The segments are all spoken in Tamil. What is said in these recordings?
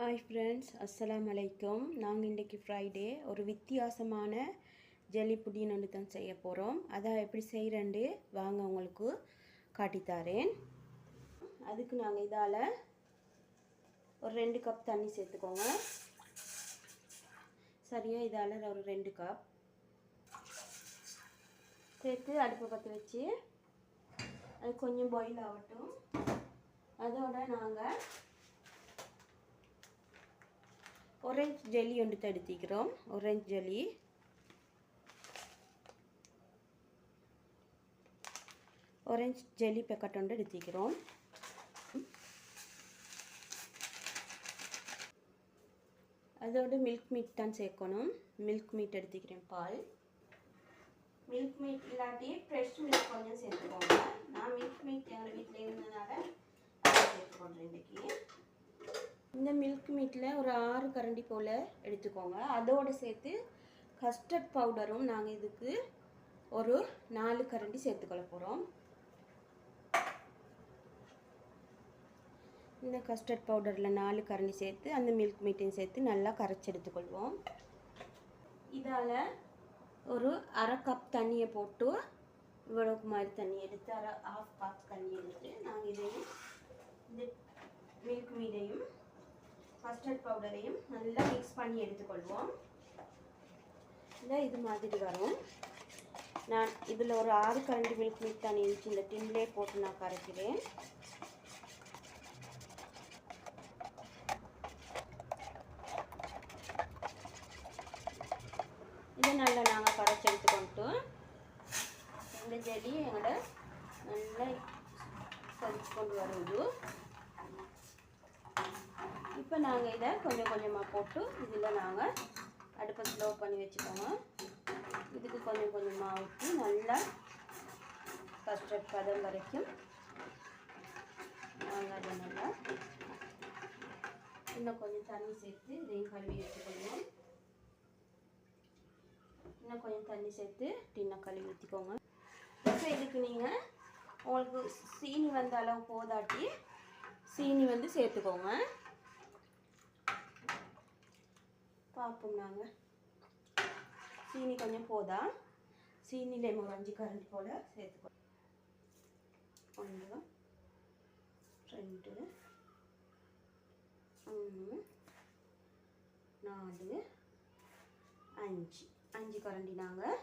ஹாய் ஃப்ரெண்ட்ஸ் அஸ்ஸலாம் வலைக்கம் நாங்கள் இன்றைக்கி ஃப்ரைடே ஒரு வித்தியாசமான ஜெல்லி புடின் ஒன்று தான் செய்ய போகிறோம் அதை எப்படி செய்கிறேன்ட்டு வாங்க உங்களுக்கு காட்டித்தாரேன் அதுக்கு நாங்கள் இதால் ஒரு ரெண்டு கப் தண்ணி சேர்த்துக்கோங்க. சரியாக இதால் ஒரு ரெண்டு கப் சேர்த்து அடுப்பை பற்ற வச்சு அது கொஞ்சம் பாயில் ஆகட்டும். அதோட நாங்கள் ஒரேஞ்ச் ஜெல்லி ஒன்று எடுத்திக்கிறோம் orange jelly orange jelly packet ஒன்று எடுத்திக்கிறோம். அதோட மில்க் மீட் தான் சேர்க்கணும். மில்க் மீட் எடுத்துக்கிறேன் பால். மில்க் மீட் இல்லாட்டி ஃப்ரெஷ் மில்க் கொஞ்சம் சேர்த்துக்கோங்க. நான் மில்க் மீட் எங்கள் வீட்டில் இருந்ததுனால அதை சேர்த்துக்கொண்டேன் இன்றைக்கி இந்த மில்க் மீட்டில் ஒரு ஆறு கரண்டி போல் எடுத்துக்கோங்க. அதோடு சேர்த்து கஸ்டர்ட் பவுடரும் நாங்கள் இதுக்கு ஒரு நாலு கரண்டி சேர்த்துக்கொள்ள போகிறோம் இந்த கஸ்டர்ட் பவுடரில் நாலு கரண்டி சேர்த்து அந்த மில்க் மீட்டையும் சேர்த்து நல்லா கரைச்சி எடுத்துக்கொள்வோம். இதால் ஒரு அரை கப் தண்ணியை போட்டு இவ்வளவுக்கு மாதிரி தண்ணி எடுத்து அரை ஆஃப் கப் தண்ணி எடுத்து நாங்கள் இதையும் இந்த மில்க் மீடையும் கஸ்டர்ட் பவுடரையும் நல்லா மிக்ஸ் பண்ணி எடுத்துக்கொள்வோம். இல்லை இது மாதிரி வரும். நான் இதில் ஒரு ஆறு கரண்டி மில்க் மீட் தண்ணி இருந்துச்சு இந்த டின்லே போட்டு நான் கரைக்கிறேன் இதை நல்லா நாங்கள் கரைச்சி எடுத்துக்கொண்டு இந்த ஜெல்லி எங்களோட நல்லா கரைச்சி கொண்டு வருது இப்போ நாங்கள் இதை கொஞ்சம் கொஞ்சமாக போட்டு இதில் நாங்கள் அடுப்பை ஸ்லோ பண்ணி வச்சுக்கோங்க. இதுக்கு கொஞ்சம் கொஞ்சமாக ஊற்றி நல்லா கஸ்டர்ட் பதம் வரைக்கும். நாங்கள் அதை நல்லா. இன்னும் கொஞ்சம் தண்ணி சேர்த்து இதையும் கழுவி வச்சுக்கணும் இன்னும் கொஞ்சம் தண்ணி சேர்த்து டின்னை கழுவி ஊற்றிக்கோங்க இப்போ இதுக்கு நீங்கள் உங்களுக்கு சீனி வந்த அளவு போதாட்டி சீனி வந்து சேர்த்துக்கோங்க. பார்ப்போம் நாங்கள் சீனி கொஞ்சம் போதா சீனியில் ஒரு அஞ்சு கரண்டி போல் சேர்த்துக்கோ. ஒன்று ரெண்டு மூணு நாலு அஞ்சு. அஞ்சு கரண்டி நாங்கள்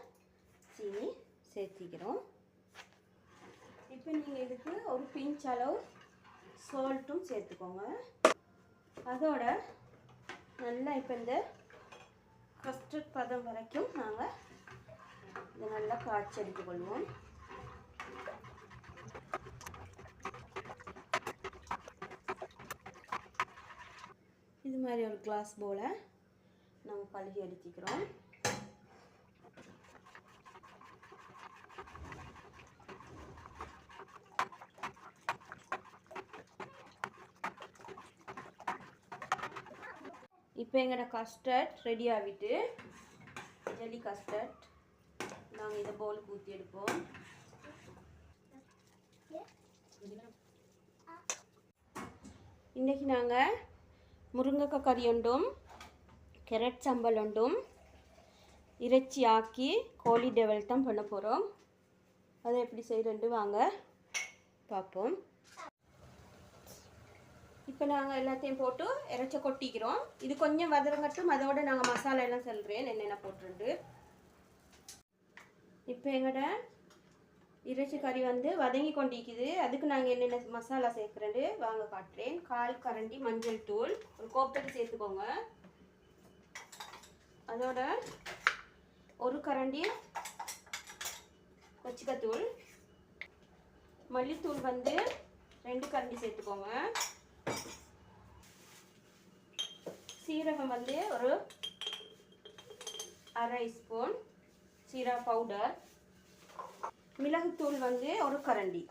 சீனி சேர்த்திக்கிறோம். இப்போ நீங்கள் இதுக்கு ஒரு பிஞ்ச் அளவு சால்ட்டும் சேர்த்துக்கோங்க. அதோட நல்லா இப்போ இந்த ஃபஸ்ட்டு பதம் வரைக்கும் நாங்கள் இதை நல்லா காய்ச்சி எடுத்துக்கொள்வோம் இது மாதிரி ஒரு கிளாஸ் போல் நம்ம பழகி எடுத்துக்கிறோம். இப்போ எங்களோட கஸ்டர்ட் ரெடி ஆகிட்டு ஜெல்லி கஸ்டர்ட் நாங்கள் இதை பவுலுக்கு ஊற்றி எடுப்போம். இன்றைக்கி நாங்கள் முருங்கைக்காய் கறி உண்டும் கேரட் சம்பல் உண்டும் இறைச்சி ஆக்கி கோழி டெவல் தான் பண்ண போகிறோம் அதை எப்படி செய்கிறேன்ட்டு வாங்க பார்ப்போம். இப்போ நாங்கள் எல்லாத்தையும் போட்டு இறைச்ச கொட்டிக்கிறோம். இது கொஞ்சம் வதங்கட்டும் அதோட நாங்கள் மசாலா எல்லாம் சொல்கிறேன் என்னென்ன போட்டுருந்து இப்போ எங்களோட இறைச்சி கறி வந்து வதங்கி கொண்டிருக்குது. அதுக்கு நாங்கள் என்னென்ன மசாலா சேர்க்குறேன்னு வாங்க காட்டுறேன். கால் கரண்டி மஞ்சள் தூள். ஒரு கோப்பைக்கு சேர்த்துக்கோங்க. அதோட ஒரு கரண்டி கொச்சிக்கத்தூள் மல்லித்தூள் வந்து ரெண்டு கரண்டி சேர்த்துக்கோங்க. சீரகம் வந்து ஒரு அரை ஸ்பூன் சீரா பவுடர். மிளகுத்தூள் வந்து ஒரு கரண்டி.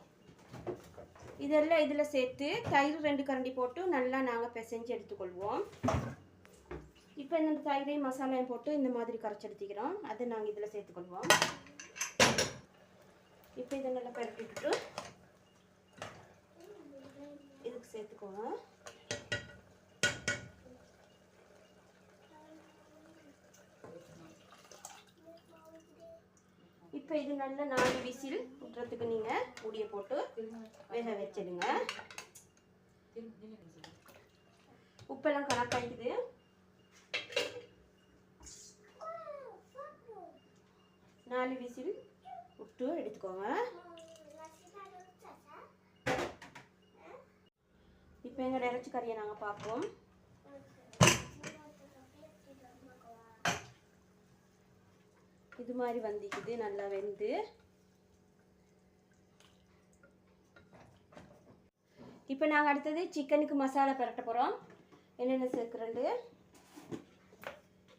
இதெல்லாம் இதில் சேர்த்து தயிர் ரெண்டு கரண்டி போட்டு நல்லா நாங்கள் பிசைஞ்சு எடுத்துக்கொள்வோம். இப்போ இந்த தயிரையும் மசாலையும் போட்டு இந்த மாதிரி கரைச்சி எடுத்துக்கிறோம் அதை நாங்கள் இதில் சேர்த்துக்கொள்வோம். இப்போ இதை நல்லா பரப்பிட்டு சேர்த்துக்கோங்க. இப்போ இது நல்ல நாலு விசில் விட்டுறதுக்கு நீங்கள் மூடியை போட்டு வேக வச்சிடுங்க. உப்பெல்லாம் கணக்காகிக்குது நாலு விசில் விட்டு எடுத்துக்கோங்க. இப்போ எங்களோட இறைச்சி கறியை நாங்கள் பார்ப்போம். இது மாதிரி வந்திக்குது நல்லா வெந்து. இப்போ நாங்கள் அடுத்தது சிக்கனுக்கு மசாலா பரட்ட போகிறோம் என்னென்ன சேர்க்குறது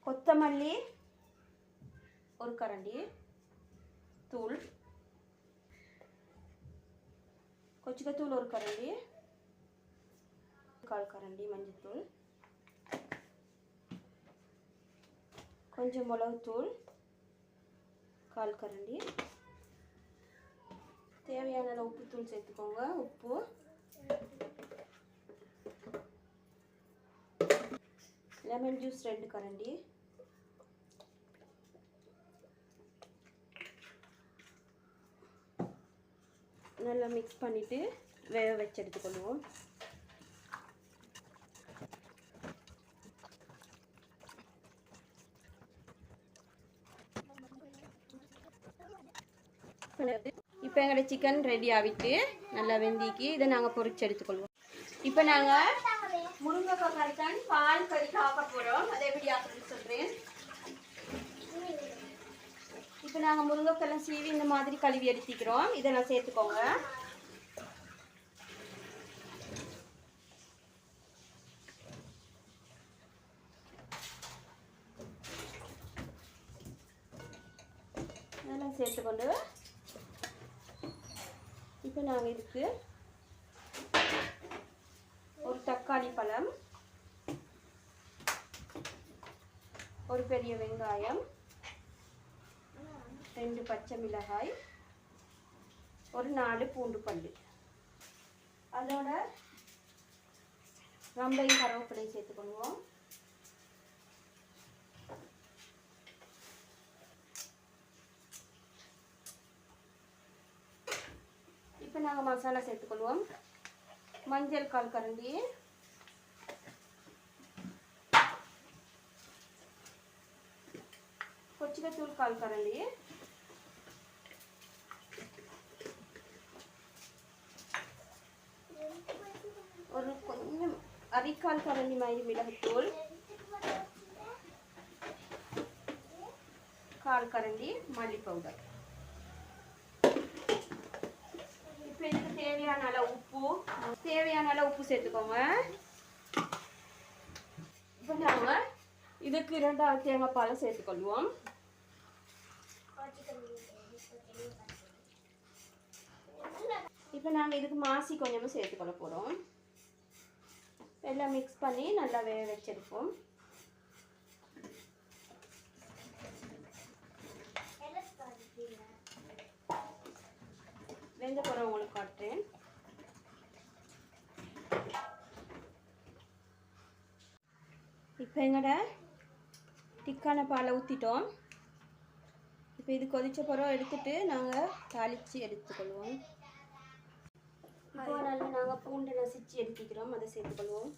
கொத்தமல்லி ஒரு கரண்டி தூள். கொச்சிக்கத்தூள் ஒரு கரண்டி. கால் கரண்டி மஞ்சத்தூள். கொஞ்சம் மிளகுத்தூள். கால் கரண்டி. தேவையான அளவு உப்புத்தூள் சேர்த்துக்கோங்க. உப்பு. லெமன் ஜூஸ் ரெண்டு கரண்டி. நல்லா மிக்ஸ் பண்ணிவிட்டு வேக வச்சு எடுத்துக்கொள்வோம். இப்போ எங்களோட சிக்கன் ரெடி ஆகிட்டு நல்லா வெந்திக்கு இதை நாங்கள் பொறிச்சு எடுத்துக்கொள்வோம். இப்போ நாங்கள் முருங்கைக்காய் கறித்தான் பால் கறி காக்க போகிறோம் அதை எப்படி ஆக்குறதுன்னு சொல்கிறேன் இப்போ நாங்கள் முருங்கைக்கெல்லாம் சீவி இந்த மாதிரி கழுவி எடுத்துக்கிறோம். இதை நான் சேர்த்துக்கோங்க. இதெல்லாம் சேர்த்துக்கொண்டு இப்போ நாங்கள் இதுக்கு ஒரு தக்காளி பழம் ஒரு பெரிய வெங்காயம் ரெண்டு பச்சை மிளகாய் ஒரு நாலு பூண்டு பல்லு. அதோட ரம்பையும் கருவேப்பிலையும் சேர்த்துக்கொள்வோம் இப்போ நாங்கள் மசாலா சேர்த்துக்கொள்வோம். மஞ்சள் கால் கரண்டி. கொச்சிக்கத்தூள் கால் கரண்டி. ஒரு கொஞ்சம் அரிக்கால் கரண்டி மாதிரி மிளகுத்தூள். கால் கரண்டி மல்லி பவுடர் இப்போ இதுக்கு தேவையான அளவு உப்பு. தேவையான அளவு உப்பு சேர்த்துக்கோங்க. இப்போ நாங்கள் இதுக்கு இரண்டாவது தேங்காய் பாலை சேர்த்துக்கொள்வோம். இப்போ நாங்கள் இதுக்கு மாசி கொஞ்சமாக சேர்த்துக்கொள்ள போகிறோம் எல்லாம் மிக்ஸ் பண்ணி நல்லா வேக வச்சிருப்போம். வெந்த பிறகு உங்களுக்கு காட்டுறேன். இப்போ எங்கட? டிக்கான பாலை ஊற்றிட்டோம் இப்போ இது கொதிச்ச பிறகு எடுத்துட்டு நாங்கள் தாளித்து எடுத்துக்கொள்வோம். இப்போ நல்லா நாங்கள் பூண்டு நசிச்சு எடுத்துக்கிறோம். அதை சேர்த்துக்கொள்வோம்.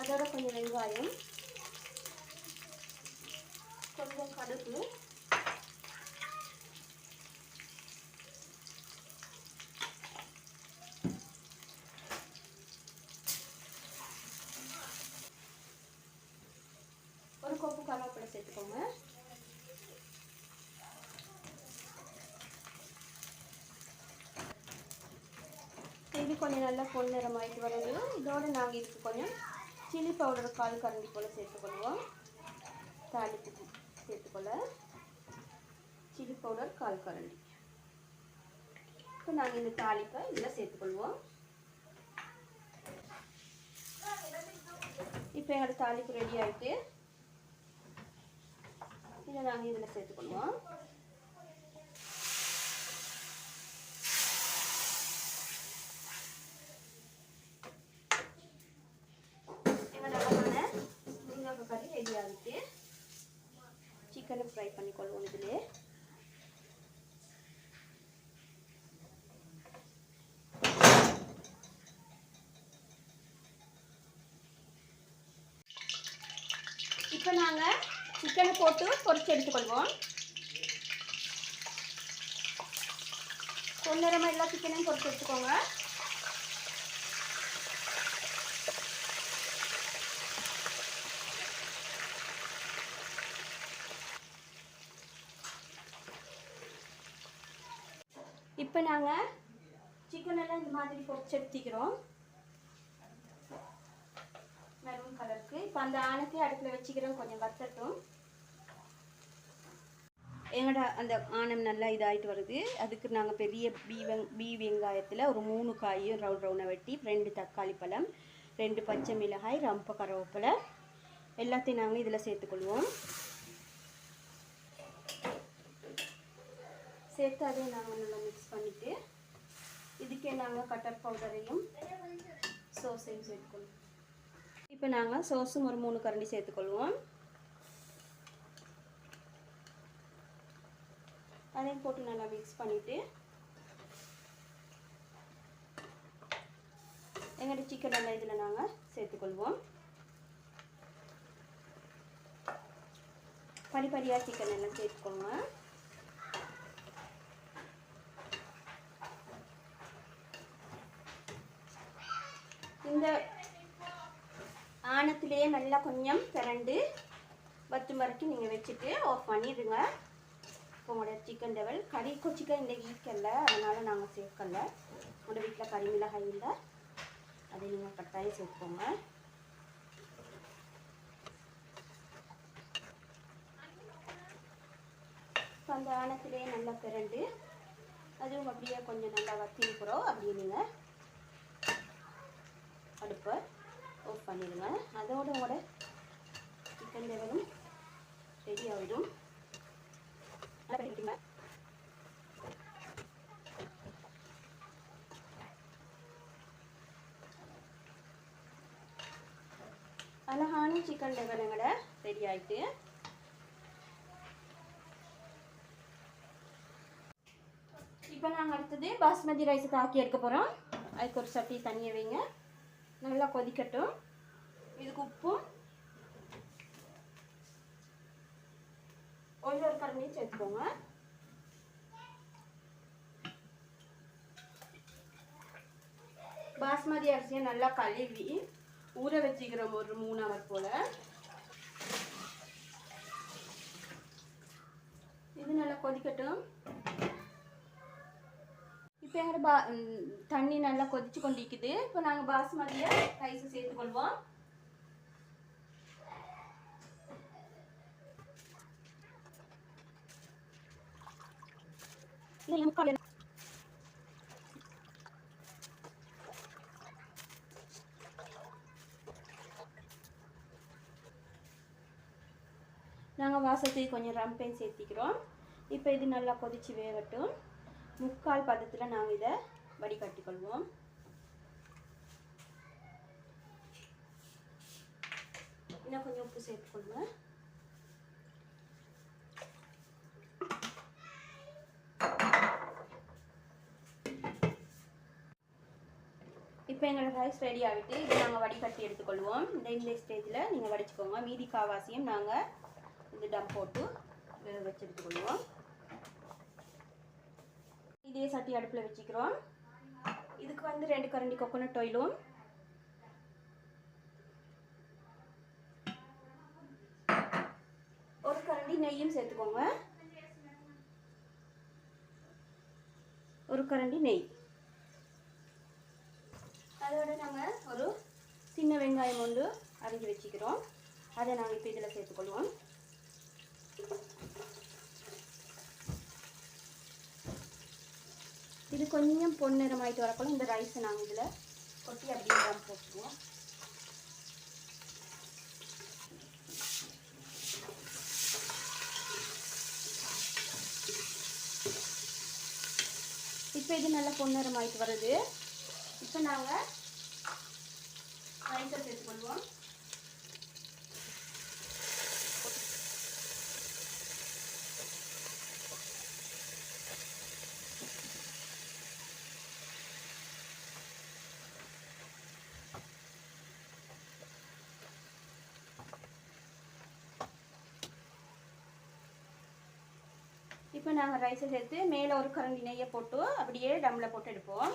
அதோட கொஞ்சம் வெங்காயம் கொஞ்சம் கடுகு ஒரு கொப்பு கருவேப்பிலை சேர்த்துக்கோங்க இது கொஞ்சம் நல்லா பொன்னிறமாயிட்டு வருது இதோடு நாங்கள் இதுக்கு கொஞ்சம் சில்லி பவுடர் கால் கரண்டி போல் சேர்த்துக்கொள்வோம். தாலிப்பு சேர்த்துக்கொள்ள சில்லி பவுடர் கால் கரண்டி. இப்போ நாங்கள் இந்த தாளிப்பை இதில் சேர்த்துக்கொள்வோம். இப்போ எங்களோட தாளிப்பு ரெடி ஆகிட்டு இதை நாங்கள் இதில் சேர்த்துக்கொள்வோம் எங்களோட அழகான முருங்கைக்காய் கறி ரெடி ஆகிட்டு நேரம் ஃப்ரை பண்ணிக்கொள்வோம் இதிலே இப்போ நாங்கள் சிக்கனை போட்டு பொரிச்சு எடுத்துக்கொள்வோம். பொன்னரமாக எல்லா சிக்கனையும் பொரிச்சு எடுத்துக்கோங்க. இப்போ நாங்கள் சிக்கன் எல்லாம் இந்த மாதிரி பொரிச்சு எடுத்துக்கிறோம். மெரூன் கலருக்கு இப்போ அந்த ஆணத்தை அடுப்பில் வச்சுக்கிறோம். கொஞ்சம் வத்தட்டும். எங்களோட அந்த ஆணம் நல்லா இதாகிட்டு வருது. அதுக்கு நாங்கள் பெரிய பீ வெங் பீ வெங்காயத்தில் ஒரு மூணு காயும் ரவுண்ட் ரவுண்டாக வெட்டி ரெண்டு தக்காளி பழம் ரெண்டு பச்சை மிளகாய் ரம்ப கருவேப்பிலை. எல்லாத்தையும் நாங்கள் இதில் சேர்த்துக்கொள்வோம். சேர்த்து அதையும் நாங்கள் நல்லா மிக்ஸ் பண்ணிவிட்டு இதுக்கே நாங்கள் கட்டர் பவுடரையும் சோஸையும் சேர்த்துக்கொள்வோம் இப்போ நாங்கள் சோஸும் ஒரு மூணு கரண்டி சேர்த்துக்கொள்வோம். அதையும் போட்டு நல்லா மிக்ஸ் பண்ணிவிட்டு எங்களோட சிக்கன் எல்லாம் இதில் நாங்கள் சேர்த்துக்கொள்வோம். படிப்படியாக சிக்கன் எல்லாம் சேர்த்துக்கோங்க இந்த ஆணத்திலேயே நல்லா கொஞ்சம் திரண்டு பத்து வரைக்கும் நீங்கள் வச்சுட்டு ஆஃப் பண்ணிடுங்க. உங்களோட சிக்கன் டெவல் கறி கொச்சிக்காய் இந்த ஈக்கல்ல அதனால் நாங்கள் சேர்க்கல. உங்களோட வீட்டில் கறி மிளகாய் இல்லை. அதை நீங்கள் கட்டாயம் சேர்ப்போங்க இப்போ அந்த ஆணத்திலே நல்லா திரண்டு அதுவும் அப்படியே கொஞ்சம் நல்லா வத்திருக்கிறோம் அப்படியே நீங்கள் அடுப்பை ஆஃப் பண்ணிடுங்க. அதோட உங்களோட சிக்கன் லெவலும் ரெடி ஆகிடும் நல்லா பண்ணிட்டுங்க அழகான சிக்கன் லெவலுங்களை ரெடி ஆயிட்டு இப்போ நாங்கள் அடுத்தது பாஸ்மதி ரைஸ் தாக்கி எடுக்க போகிறோம் அதுக்கு ஒரு சட்டி தண்ணியை வைங்க. நல்லா கொதிக்கட்டும். இதுக்கு உப்பும் கொஞ்சம் ஒரு கரண்டியும் சேர்த்துக்கோங்க பாஸ்மதி அரிசியை நல்லா கழுவி ஊற வச்சுக்கிறோம் ஒரு மூணு ஹவர் போல். இது நல்லா கொதிக்கட்டும். இப்போ எங்கள் பா தண்ணி நல்லா கொதிச்சு கொண்டிருக்குது. இப்போ நாங்கள் பாஸ்மதியை ரைஸ் சேர்த்துக்கொள்வோம். இல்லை, முக்கால் நாங்கள் வாசத்துக்கு கொஞ்சம் ரம்பையும் சேர்த்திக்கிறோம். இப்போ இது நல்லா கொதிச்சு வேகட்டும். முக்கால் பதத்தில் நாங்கள் இதை வடிகட்டிக்கொள்வோம். இன்னும் கொஞ்சம் உப்பு சேர்த்துக்கொள்வேன் இப்போ எங்களோட ரைஸ் ரெடி ஆகிட்டு இது நாங்கள் வடிகட்டி எடுத்துக்கொள்வோம். இந்த இந்த ஸ்டேஜில் நீங்கள் வடிச்சுக்கோங்க. மீதி காவாசியும் நாங்கள் இந்த டம் போட்டு வேக வச்சு எடுத்துக்கொள்வோம் இதே சட்டி அடுப்பில் வச்சுக்கிறோம். இதுக்கு வந்து ரெண்டு கரண்டி கொக்கோனட் ஆயிலும் ஒரு கரண்டி நெய்யும் சேர்த்துக்கோங்க. ஒரு கரண்டி நெய். அதோட நாங்கள் ஒரு சின்ன வெங்காயம் ஒன்று அரிஞ்சு வச்சுக்கிறோம். அதை நாங்கள் இப்போ இதில் சேர்த்துக்கொள்வோம். இது கொஞ்சம் பொன்னிறமாயிட்டு வரக்குள்ள இந்த ரைஸை நாங்கள் இதில் கொட்டி அப்படியே போட்டுருவோம் இப்போ இது நல்லா பொன்னிறமாயிட்டு வருது. இப்போ நாங்கள் ரைஸை சேர்த்துக்கொள்வோம் இப்போ நாங்கள் ரைஸை சேர்த்து மேலே ஒரு கரண்டி நெய்யை போட்டு அப்படியே டம்மில் போட்டு எடுப்போம்.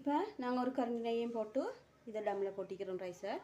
இப்போ நாங்கள் ஒரு கருண்டு நெய்யும் போட்டு இதை டம்மில் கொட்டிக்கிறோம் ரைஸை